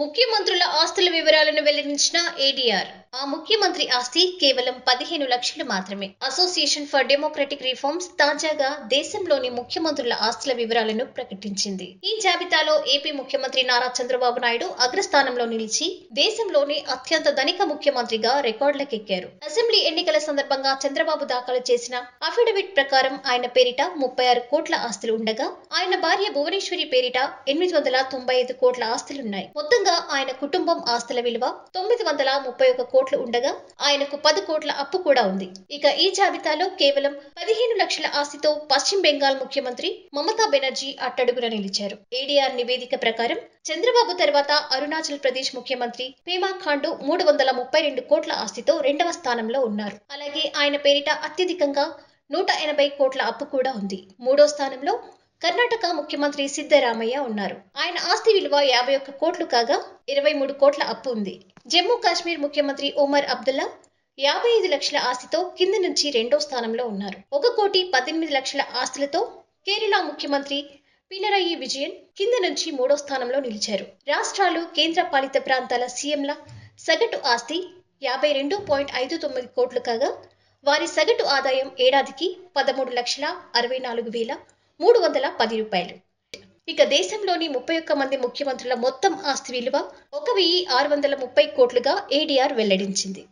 ముఖ్యమంత్రుల ఆస్తుల వివరాలను వెల్లడించిన ఏడీఆర్ ఆ ముఖ్యమంత్రి ఆస్తి కేవలం పదిహేను లక్షలు మాత్రమే. అసోసియేషన్ ఫర్ డెమోక్రటిక్ రిఫార్మ్స్ తాజాగా దేశంలోని ముఖ్యమంత్రుల ఆస్తుల వివరాలను ప్రకటించింది. ఈ జాబితాలో ఏపీ ముఖ్యమంత్రి నారా చంద్రబాబు నాయుడు అగ్రస్థానంలో నిలిచి దేశంలోని అత్యంత ధనిక ముఖ్యమంత్రిగా రికార్డులకెక్కారు. అసెంబ్లీ ఎన్నికల సందర్భంగా చంద్రబాబు దాఖలు చేసిన అఫిడవిట్ ప్రకారం ఆయన పేరిట ముప్పై ఆరు కోట్ల ఆస్తులు ఉండగా ఆయన భార్య భువనేశ్వరి పేరిట ఎనిమిది వందల తొంభై ఐదు కోట్ల ఆస్తులున్నాయి. మొత్తంగా ఆయన కుటుంబం ఆస్తుల విలువ తొమ్మిది వందల ముప్పై ఒక కోట్లు ఉండగా ఆయనకు పది కోట్ల అప్పు కూడా ఉంది. ఇక ఈ జాబితాలో కేవలం పదిహేను లక్షల ఆస్తితో పశ్చిమ బెంగాల్ ముఖ్యమంత్రి మమతా బెనర్జీ అట్టడుగున నిలిచారు. ఏడీఆర్ నివేదిక ప్రకారం చంద్రబాబు తర్వాత అరుణాచల్ ప్రదేశ్ ముఖ్యమంత్రి పేమా ఖాండు మూడు వందల ముప్పై రెండు కోట్ల ఆస్తితో రెండవ స్థానంలో ఉన్నారు. అలాగే ఆయన పేరిట అత్యధికంగా నూట ఎనభై కోట్ల అప్పు కూడా ఉంది. మూడో స్థానంలో కర్ణాటక ముఖ్యమంత్రి సిద్ధరామయ్య ఉన్నారు. ఆయన ఆస్తి విలువ యాభై ఒక్క కోట్లు కాగా ఇరవై మూడు కోట్ల అప్పు ఉంది. జమ్మూ కాశ్మీర్ ముఖ్యమంత్రి ఒమర్ అబ్దుల్లా యాభై ఐదు లక్షల ఆస్తితో కింద నుంచి రెండో స్థానంలో ఉన్నారు. ఒక కోటి పద్దెనిమిది లక్షల ఆస్తులతో కేరళ ముఖ్యమంత్రి పినరయి విజయన్ కింద నుంచి మూడో స్థానంలో నిలిచారు. రాష్ట్రాలు కేంద్ర పాలిత ప్రాంతాల సీఎంల సగటు ఆస్తి యాభై రెండు పాయింట్ ఐదు తొమ్మిది కోట్లు కాగా వారి సగటు ఆదాయం ఏడాదికి పదమూడు లక్షల అరవై నాలుగు వేల మూడు వందల పది రూపాయలు. ఇక దేశంలోని ముప్పై ఒక్క మంది ముఖ్యమంత్రుల మొత్తం ఆస్తి విలువ ఒక వెయ్యి ఆరు వందల ముప్పై కోట్లుగా ఏడీఆర్ వెల్లడించింది.